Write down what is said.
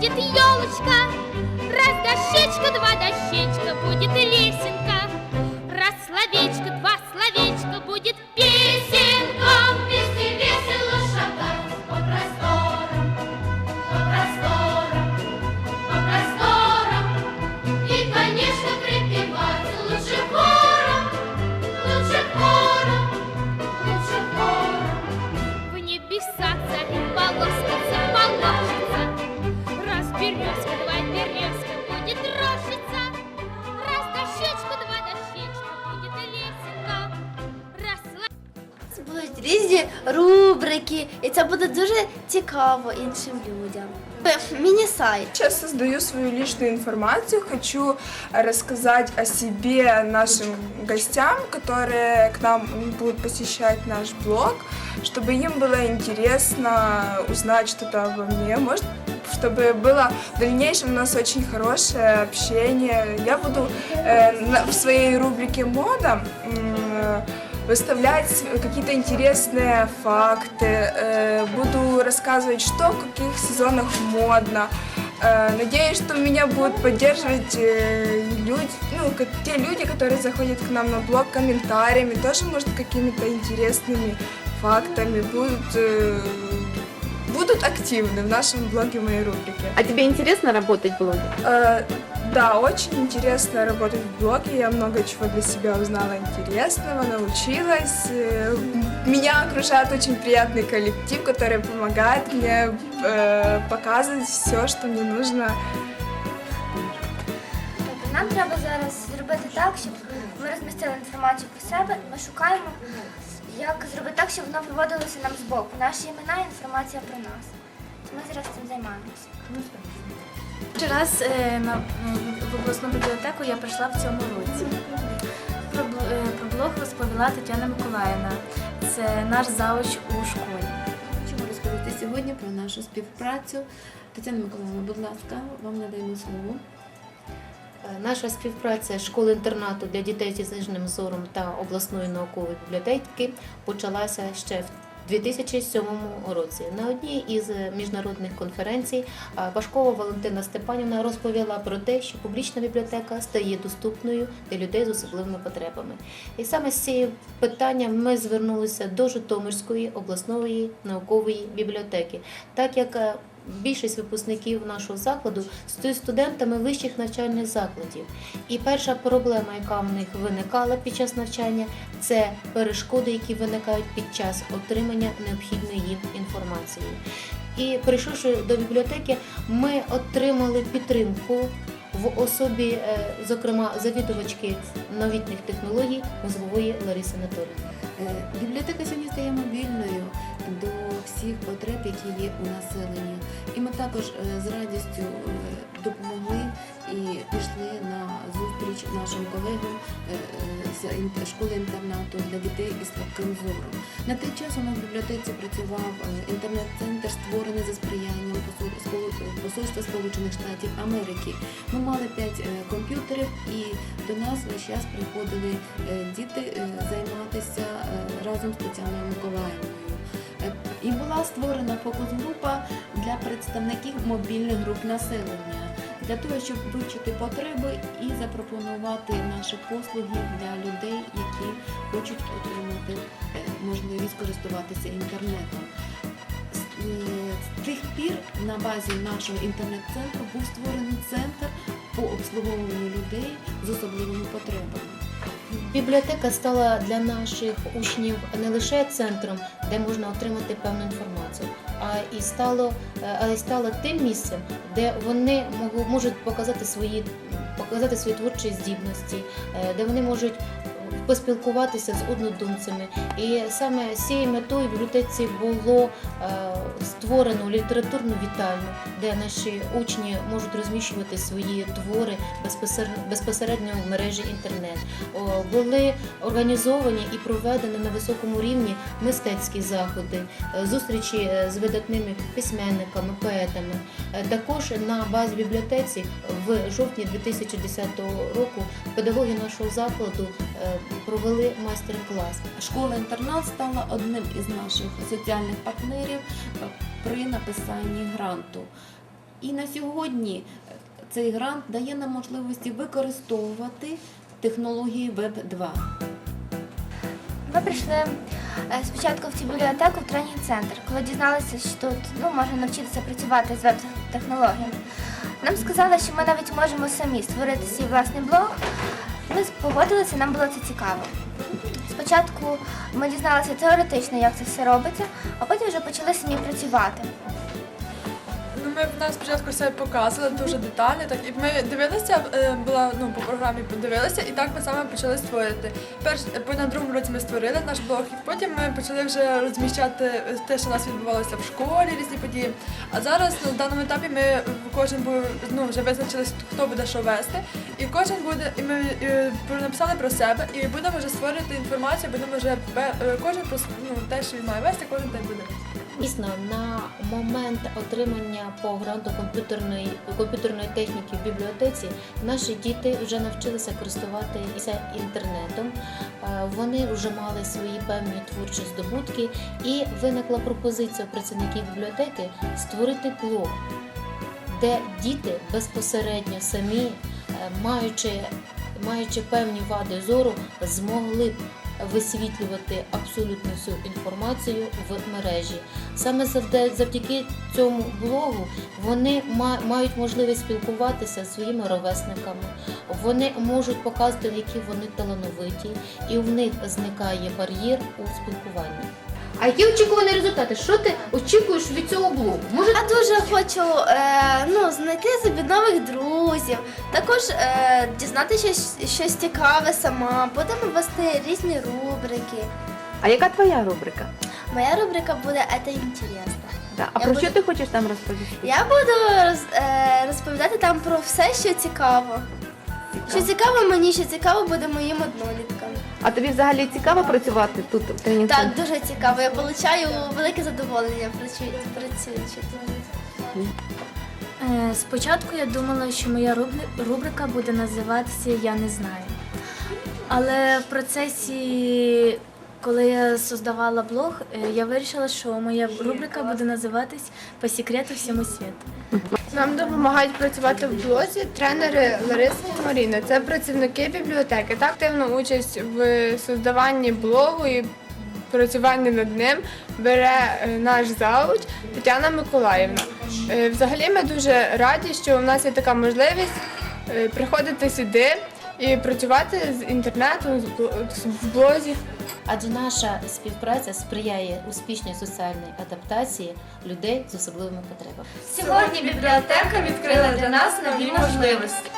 будет елочка. Раз дощечка, два дощечка, будет лесенка. різні рубрики, і це буде дуже цікаво іншим людям. Міні-сайт. Сейчас создаю свою личную информацию, хочу рассказать о себе нашим гостям, которые к нам будут посещать наш блог, чтобы им было интересно узнать что-то обо мне, может, чтобы было в дальнейшем у нас очень хорошее общение. Я буду э, на- в своей рубрике мода м, выставлять какие-то интересные факты, э, буду рассказывать, что в каких сезонах модно. Э, Надеюсь, что меня будут поддерживать э, люди, ну, те люди, которые заходят к нам на блог комментариями, тоже, может, какими-то интересными фактами, будут, будут активны в нашем блоге моей рубрике. А тебе интересно работать в блоге? Э, Да, очень интересно работать в блоге. Я много чего для себя узнала интересного, научилась. Э, Меня окружает очень приятный коллектив, который помогает мне э, показывать все, что мне нужно. Тобто Нам треба зараз зробити так, щоб ми розмістили інформацію про себе. Ми шукаємо, як зробити так, щоб воно виводилося нам з боку. Наші імена і інформація про нас. Ми зараз цим займаємося. Перший раз е, на, ну, в обласну бібліотеку я прийшла в цьому році. Про, е, про блог розповіла Тетяна Миколаївна. Це наш завуч у школі. Хочемо розповісти сьогодні про нашу співпрацю. Тетяна Миколаївна, будь ласка, вам надаємо слово. Е, Наша співпраця школи-інтернату для дітей зі зниженим зором та обласної наукової бібліотеки почалася ще в 2007 році. На одній із міжнародних конференцій е, Важкова Валентина Степанівна розповіла про те, що публічна бібліотека стає доступною для людей з особливими потребами. І саме з цією питанням ми звернулися до Житомирської обласної наукової бібліотеки, так як е, більшість випускників нашого закладу стають студентами вищих навчальних закладів. І перша проблема, яка в них виникала під час навчання, це перешкоди, які виникають під час отримання необхідної їм інформації. І прийшовши до бібліотеки, ми отримали підтримку в особі, е, зокрема, завідувачки новітніх технологій мозгової Лариси Анатоліївни. Е, Бібліотека сьогодні стає мобільною до всіх потреб, які є у населенні. І ми також е, з радістю е, допомогли і пішли на зустріч нашим колегам е, е, з школи-інтернату для дітей із слабким зором. На той час у нас в бібліотеці працював е, інтернет-центр, створений за сприянням Посольства Сполучених Штатів Америки. Ми мали 5 комп'ютерів і до нас весь час приходили діти займатися разом з Тетяною Миколаївною. Е, І була створена фокус-група для представників мобільних груп населення для того, щоб вивчити потреби і запропонувати наші послуги для людей, які хочуть отримати е, можливість користуватися інтернетом. Е, з тих пір на базі нашого інтернет-центру був створений центр по обслуговуванню людей з особливими потребами. Бібліотека стала для наших учнів не лише центром, де можна отримати певну інформацію, а і стало, але а й стало тим місцем, де вони можуть показати свої, показати свої творчі здібності, е, де вони можуть поспілкуватися з однодумцями. І саме з цією метою в бібліотеці було е, створено літературну вітальню, де наші учні можуть розміщувати свої твори безпосередньо, в мережі інтернет. Були організовані і проведені на високому рівні мистецькі заходи, е, зустрічі е, з видатними письменниками, поетами. Також на базі бібліотеці в жовтні 2010 року педагоги нашого закладу провели майстер-клас. Школа-інтернат стала одним із наших соціальних партнерів е, при написанні гранту. І на сьогодні е, цей грант дає нам можливості використовувати технології Web 2. Ми прийшли е, спочатку в цю бібліотеку в тренінг-центр, коли дізналися, що тут ну, можна навчитися працювати з веб-технологіями. Нам сказали, що ми навіть можемо самі створити свій власний блог. Ми погодилися, нам було це цікаво. Спочатку ми дізналися теоретично, як це все робиться, а потім вже почали самі працювати. Ну, ми нам спочатку все показували дуже детально, так і ми дивилися, е, була ну по програмі подивилися, і так ми саме почали створити. Перш на другому році ми створили наш блог, і потім ми почали вже розміщати те, що у нас відбувалося в школі, різні події. А зараз на даному етапі ми кожен був ну вже визначились, хто буде що вести, і кожен буде, і ми е, написали про себе, і будемо вже створювати інформацію, будемо вже е, кожен ну, те, що він має вести, кожен те буде. Дійсно, на момент отримання по гранту комп'ютерної комп'ютерної техніки в бібліотеці наші діти вже навчилися користуватися інтернетом. Е, Вони вже мали свої певні творчі здобутки, і виникла пропозиція працівників бібліотеки створити блог, де діти безпосередньо самі, е, маючи, маючи певні вади зору, змогли б висвітлювати абсолютно всю інформацію в мережі. Саме завдяки цьому блогу вони мають можливість спілкуватися зі своїми ровесниками. Вони можуть показати, які вони талановиті, і в них зникає бар'єр у спілкуванні. А які очікувані результати? Що ти очікуєш від цього блогу? Може, Я дуже хочу е, ну, знайти собі нових друзів, також е, дізнатися щось, щось цікаве сама, будемо вести різні рубрики. А яка твоя рубрика? Моя рубрика буде «Это інтересно». Да. А Я про буду- що ти хочеш там розповісти? Я буду роз, е, розповідати там про все, що цікаво. Що цікаво мені, що цікаво буде моїм одноліткам. А тобі взагалі цікаво працювати тут в тренінг Так, дуже цікаво. Я отримую велике задоволення працюючи. працюючи. Е, Спочатку я думала, що моя рубрика буде називатися Я не знаю. Але в процесі, коли я создавала блог, е, я вирішила, що моя рубрика буде називатись По секрету всьому світу. Нам допомагають працювати в блозі тренери Лариса і Маріна. Це працівники бібліотеки. Та активну участь в создаванні блогу і працюванні над ним бере е, наш зауч Тетяна Миколаївна. Е, Взагалі ми дуже раді, що у нас є така можливість е, приходити сюди і працювати з інтернетом, з блозі. Адже наша співпраця сприяє успішній соціальній адаптації людей з особливими потребами. Сьогодні бібліотека відкрила для нас нові можливості.